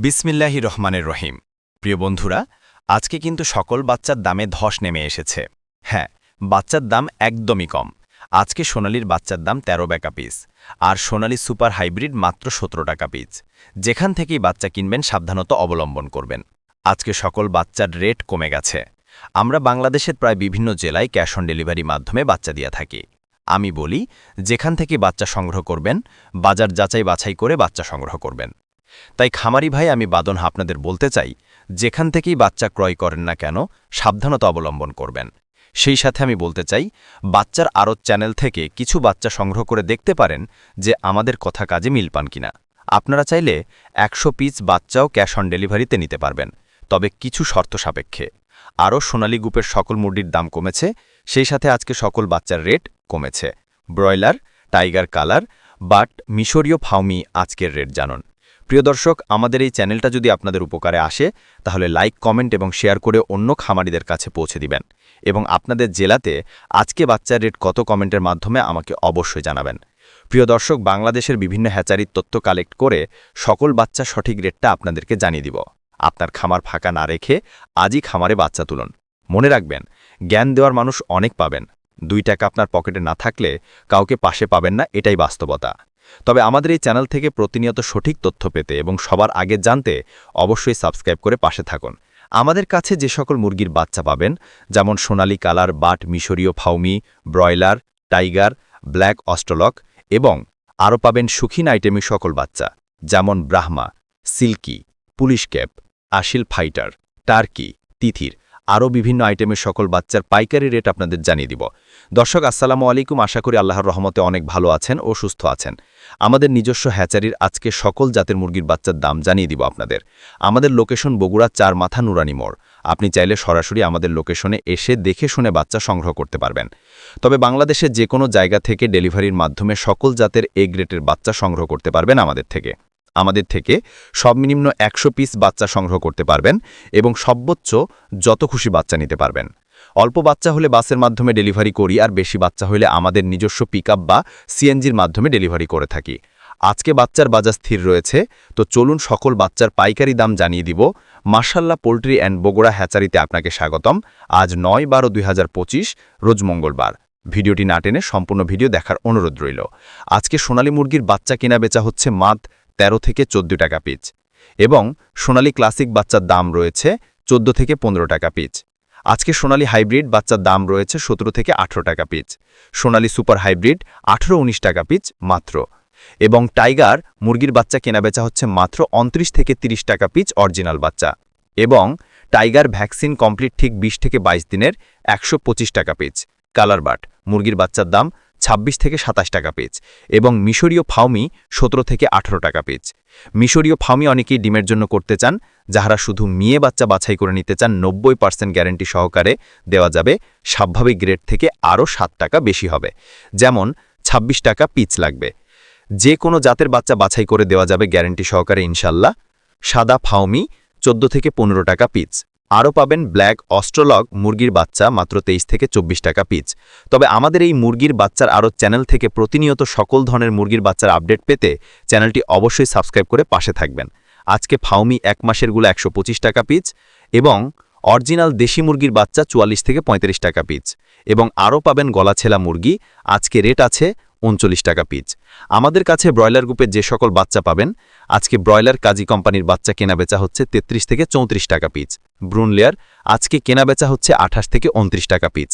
বিসমিল্লাহি রহমানের রহিম। প্রিয় বন্ধুরা, আজকে কিন্তু সকল বাচ্চার দামে ধস নেমে এসেছে। হ্যাঁ বাচ্চার দাম একদমই কম। আজকে সোনালির বাচ্চার দাম ১৩ টাকা পিস, আর সোনালি সুপার হাইব্রিড মাত্র সতেরো টাকা পিস। যেখান থেকেই বাচ্চা কিনবেন, সাবধানতা অবলম্বন করবেন। আজকে সকল বাচ্চার রেট কমে গেছে। আমরা বাংলাদেশের প্রায় বিভিন্ন জেলায় ক্যাশ অন ডেলিভারি মাধ্যমে বাচ্চা দিয়ে থাকি। আমি বলি, যেখান থেকে বাচ্চা সংগ্রহ করবেন, বাজার যাচাই বাছাই করে বাচ্চা সংগ্রহ করবেন। তাই খামারি ভাই, আমি বাদন আপনাদের বলতে চাই, যেখান থেকেই বাচ্চা ক্রয় করেন না কেন, সাবধানতা অবলম্বন করবেন। সেই সাথে আমি বলতে চাই, বাচ্চার আরত চ্যানেল থেকে কিছু বাচ্চা সংগ্রহ করে দেখতে পারেন যে আমাদের কথা কাজে মিল পান কিনা। আপনারা চাইলে একশো পিস বাচ্চাও ক্যাশ অন ডেলিভারিতে নিতে পারবেন, তবে কিছু শর্ত সাপেক্ষে। আরও সোনালী গ্রুপের সকল মুরগির দাম কমেছে, সেই সাথে আজকে সকল বাচ্চার রেট কমেছে। ব্রয়লার, টাইগার কালার, বাট মিশরীয় ফাউমি আজকের রেট জানুন। প্রিয় দর্শক, আমাদের এই চ্যানেলটা যদি আপনাদের উপকারে আসে, তাহলে লাইক, কমেন্ট এবং শেয়ার করে অন্য খামারিদের কাছে পৌঁছে দিবেন। এবং আপনাদের জেলাতে আজকে বাচ্চার রেট কত কমেন্টের মাধ্যমে আমাকে অবশ্যই জানাবেন। প্রিয় দর্শক, বাংলাদেশের বিভিন্ন হ্যাচারির তথ্য কালেক্ট করে সকল বাচ্চা সঠিক রেটটা আপনাদেরকে জানিয়ে দিব। আপনার খামার ফাঁকা না রেখে আজই খামারে বাচ্চা তুলুন। মনে রাখবেন, জ্ঞান দেওয়ার মানুষ অনেক পাবেন। দুই টাকা আপনার পকেটে না থাকলে কাউকে পাশে পাবেন না, এটাই বাস্তবতা। তবে আমাদের এই চ্যানেল থেকে প্রতিনিয়ত সঠিক তথ্য পেতে এবং সবার আগে জানতে অবশ্যই সাবস্ক্রাইব করে পাশে থাকুন। আমাদের কাছে যে সকল মুরগির বাচ্চা পাবেন, যেমন সোনালি কালার, বাট, মিশরীয় Fayoumi, broiler, tiger, black Australorp এবং আরও পাবেন সুখিন আইটেমি সকল বাচ্চা, যেমন Brahma, silkie, Polish cap, Aseel fighter, turkey, তিথির। আরও বিভিন্ন আইটেমের সকল বাচ্চার পাইকারি রেট আপনাদের জানিয়ে দিব। দর্শক, আসসালামু আলাইকুম। আশা করি আল্লাহর রহমতে অনেক ভালো আছেন ও সুস্থ আছেন। আমাদের নিজস্ব হ্যাচারির আজকে সকল জাতের মুরগির বাচ্চার দাম জানিয়ে দিব আপনাদের। আমাদের লোকেশন বগুড়া চার মাথা নুরানি মোড়। আপনি চাইলে সরাসরি আমাদের লোকেশনে এসে দেখে শুনে বাচ্চা সংগ্রহ করতে পারবেন। তবে বাংলাদেশের যে কোনো জায়গা থেকে ডেলিভারির মাধ্যমে সকল জাতের এ গ্রেটের বাচ্চা সংগ্রহ করতে পারবেন আমাদের থেকে। আমাদের থেকে সর্বনিম্ন একশো পিস বাচ্চা সংগ্রহ করতে পারবেন এবং সর্বোচ্চ যত খুশি বাচ্চা নিতে পারবেন। অল্প বাচ্চা হলে বাসের মাধ্যমে ডেলিভারি করি আর বেশি বাচ্চা হলে আমাদের নিজস্ব পিক বা সিএনজির মাধ্যমে ডেলিভারি করে থাকি। আজকে বাচ্চার বাজার স্থির রয়েছে, তো চলুন সকল বাচ্চার পাইকারি দাম জানিয়ে দিব। মার্শাল্লা পোল্ট্রি অ্যান্ড বগুড়া হ্যাচারিতে আপনাকে স্বাগতম। আজ নয় বারো দুই রোজ মঙ্গলবার। ভিডিওটি না টেনে সম্পূর্ণ ভিডিও দেখার অনুরোধ রইল। আজকে সোনালী মুরগির বাচ্চা কেনা বেচা হচ্ছে মাত ১৩ থেকে ১৪ টাকা পিচ। এবং সোনালী ক্লাসিক বাচ্চার দাম রয়েছে ১৪ থেকে ১৫ টাকা পিচ। আজকে সোনালী হাইব্রিড বাচ্চার দাম রয়েছে ১৭ থেকে ১৮ টাকা পিচ। সোনালী সুপার হাইব্রিড ১৮ ১৯ টাকা পিচ মাত্র। এবং টাইগার মুরগির বাচ্চা কেনাবেচা হচ্ছে মাত্র ২৯ থেকে ৩০ টাকা পিচ অরিজিনাল বাচ্চা। এবং টাইগার ভ্যাকসিন কমপ্লিট ঠিক ২০ থেকে ২২ দিনের একশো পঁচিশ টাকা পিচ। কালার বাট মুরগির বাচ্চার দাম ২৬ থেকে সাতাশ টাকা পিচ এবং মিশরীয় ফাউমি সতেরো থেকে আঠারো টাকা পিচ মিশরীয় ফাউমি অনেকেই ডিমের জন্য করতে চান, যাহারা শুধু মেয়ে বাচ্চা বাছাই করে নিতে চান, নব্বই পার্সেন্ট গ্যারেন্টি সহকারে দেওয়া যাবে, স্বাভাবিক গ্রেড থেকে আরও সাত টাকা বেশি হবে। যেমন ২৬ টাকা পিচ লাগবে। যে কোনো জাতের বাচ্চা বাছাই করে দেওয়া যাবে গ্যারেন্টি সহকারে ইনশাল্লাহ। সাদা ফাউমি ১৪ থেকে পনেরো টাকা পিচ। আরও পাবেন ব্ল্যাক অস্ট্রলগ মুরগির বাচ্চা মাত্র তেইশ থেকে চব্বিশ টাকা পিচ। তবে আমাদের এই মুরগির বাচ্চার আরও চ্যানেল থেকে প্রতিনিয়ত সকল ধরনের মুরগির বাচ্চার আপডেট পেতে চ্যানেলটি অবশ্যই সাবস্ক্রাইব করে পাশে থাকবেন। আজকে ফাউমি এক মাসেরগুলো একশো পঁচিশ টাকা পিচ এবং অরিজিনাল দেশি মুরগির বাচ্চা চুয়াল্লিশ থেকে ৩৫ টাকা পিচ এবং আরও পাবেন গলাছেলা মুরগি, আজকে রেট আছে উনচল্লিশ টাকা পিচ। আমাদের কাছে ব্রয়লার গ্রুপে যে সকল বাচ্চা পাবেন, আজকে ব্রয়লার কাজী কোম্পানির বাচ্চা কেনাবেচা হচ্ছে ৩৩ থেকে চৌত্রিশ টাকা পিচ। ব্রুন লেয়ার আজকে কেনাবেচা হচ্ছে আঠাশ থেকে উনত্রিশ টাকা পিচ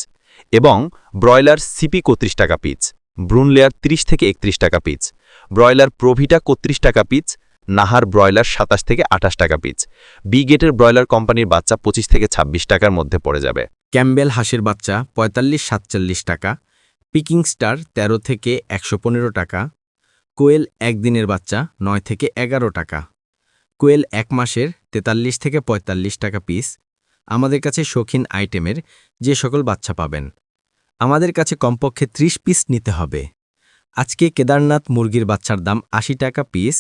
এবং ব্রয়লার সিপি কত্রিশ টাকা পিচ ব্রুন লেয়ার ৩০ থেকে একত্রিশ টাকা পিচ, ব্রয়লার প্রভিটা কত্রিশ টাকা পিচ, নাহার ব্রয়লার সাতাশ থেকে আঠাশ টাকা পিচ, বি গেটের ব্রয়লার কোম্পানির বাচ্চা ২৫ থেকে ২৬ টাকার মধ্যে পড়ে যাবে। ক্যাম্বেল হাঁসের বাচ্চা পঁয়তাল্লিশ সাতচল্লিশ টাকা, পিকিং স্টার ১৩ থেকে একশো পনেরো টাকা, কোয়েল একদিনের বাচ্চা নয় থেকে এগারো টাকা। কোয়েল এক মাসের তেতাল্লিশ থেকে ৪৫ টাকা পিস আমাদের কাছে শৌখিন আইটেমের যে সকল বাচ্চা পাবেন। আমাদের কাছে কমপক্ষে ৩০ পিস নিতে হবে। আজকে কেদারনাথ মুরগির বাচ্চার দাম আশি টাকা পিস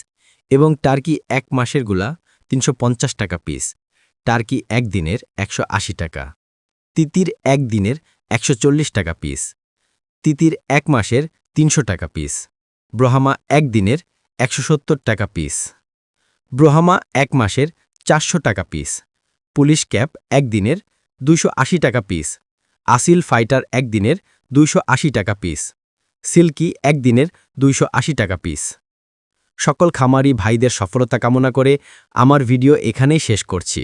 এবং টার্কি এক মাসেরগুলা তিনশো পঞ্চাশ টাকা পিস টার্কি একদিনের একশো আশি টাকা। তিতির একদিনের একশো চল্লিশ টাকা পিস তিতির এক মাসের তিনশো টাকা পিস ব্রহামা একদিনের একশো সত্তর টাকা পিস ব্রোহামা এক মাসের চারশো টাকা পিস পুলিশ ক্যাপ একদিনের দুশো আশি টাকা পিস আসিল ফাইটার একদিনের দুইশো আশি টাকা পিস সিল্কি একদিনের দুইশো আশি টাকা পিস সকল খামারি ভাইদের সফলতা কামনা করে আমার ভিডিও এখানেই শেষ করছি।